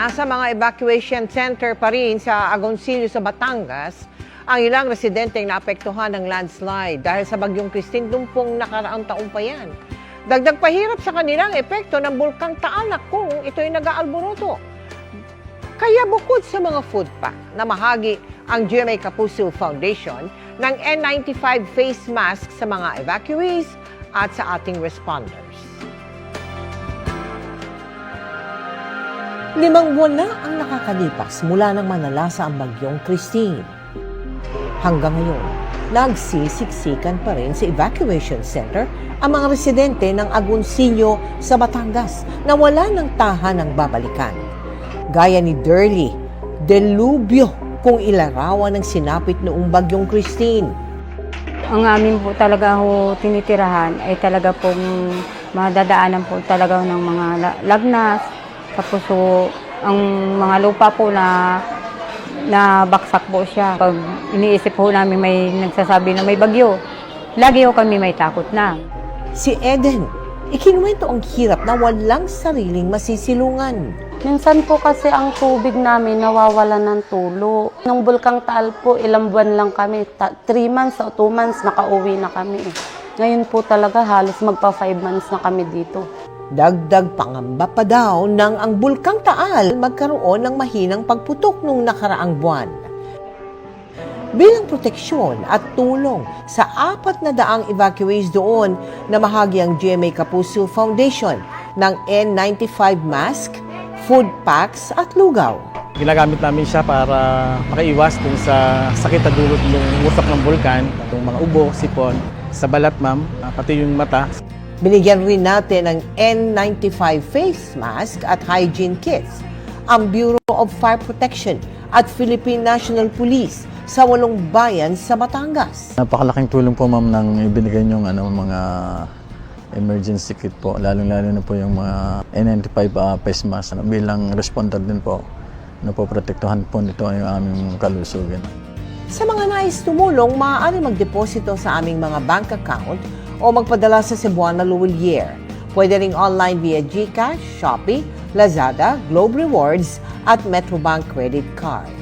Nasa mga evacuation center pa rin sa Agoncillo sa Batangas ang ilang residenteng naapektuhan ng landslide dahil sa bagyong Christine dumpong nakaraang taon pa yan. Dagdag pahirap sa kanilang epekto ng bulkang Taanak kung ito'y nag-aalboroto. Kaya bukod sa mga food pack na mahagi ang GMA Kapuso Foundation ng N95 face mask sa mga evacuees at sa ating responders. Limang buwan na ang nakakalipas mula nang manalasa ang bagyong Christine. Hanggang ngayon, nagsisiksikan pa rin sa evacuation center ang mga residente ng Agoncillo sa Batangas na wala ng tahan ng babalikan. Gaya ni Durley, delubyo kung ilarawan ng sinapit noong bagyong Christine. Ang amin po talaga ho tinitirahan ay talaga pong madadaanan po talaga ng mga la- lagnas. Tapos ho, ang mga lupa po na na baksak po siya. Pag iniisip po namin may nagsasabi na may bagyo, lagi ho kami may takot na. Si Eden, ikinuwento ang hirap na walang sariling masisilungan. Minsan po kasi ang tubig namin nawawala ng tulo. Nung Bulkang Taal po, ilang buwan lang kami. Ta- three months o two months, nakauwi na kami. Ngayon po talaga halos magpa five months na kami dito. Dagdag pangamba pa daw nang ang Bulkang Taal magkaroon ng mahinang pagputok nung nakaraang buwan. Bilang proteksyon at tulong sa apat na daang evacuees doon na mahagi ang GMA Kapuso Foundation ng N95 mask, food packs at lugaw. Ginagamit namin siya para makaiwas dun sa sakit na dulot ng usok ng bulkan, yung mga ubo, sipon, sa balat ma'am, ah, pati yung mata. Binigyan rin natin ng N95 face mask at hygiene kits ang Bureau of Fire Protection at Philippine National Police sa walong bayan sa Batangas. Napakalaking tulong po ma'am nang ibinigay niyong ano, mga emergency kit po, lalong-lalo na po yung mga N95 uh, face mask. Ano, bilang responder din po, napoprotektuhan po nito yung aming kalusugan. Sa mga nais tumulong, maaari magdeposito sa aming mga bank account o magpadala sa Cebuana Luwilier. Pwede ring online via GCash, Shopee, Lazada, Globe Rewards at Metrobank Credit Card.